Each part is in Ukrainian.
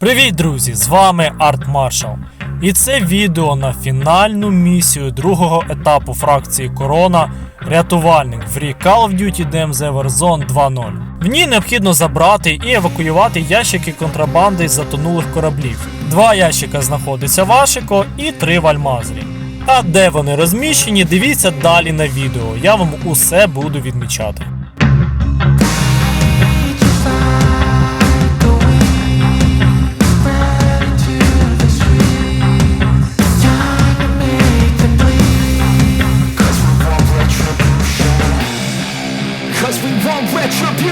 Привіт, друзі! З вами Арт Маршал. І це відео на фінальну місію другого етапу фракції Корона Рятувальник в рі Call of Duty DMZ Warzone 2.0. В ній необхідно забрати і евакуювати ящики контрабанди з затонулих кораблів. Два ящика знаходиться в Ашико і три в Альмазрі. А де вони розміщені, дивіться далі на відео. Я вам усе буду відмічати.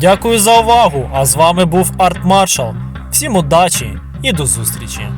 Дякую за увагу! А з вами був Арт Маршал. Всім удачі і до зустрічі!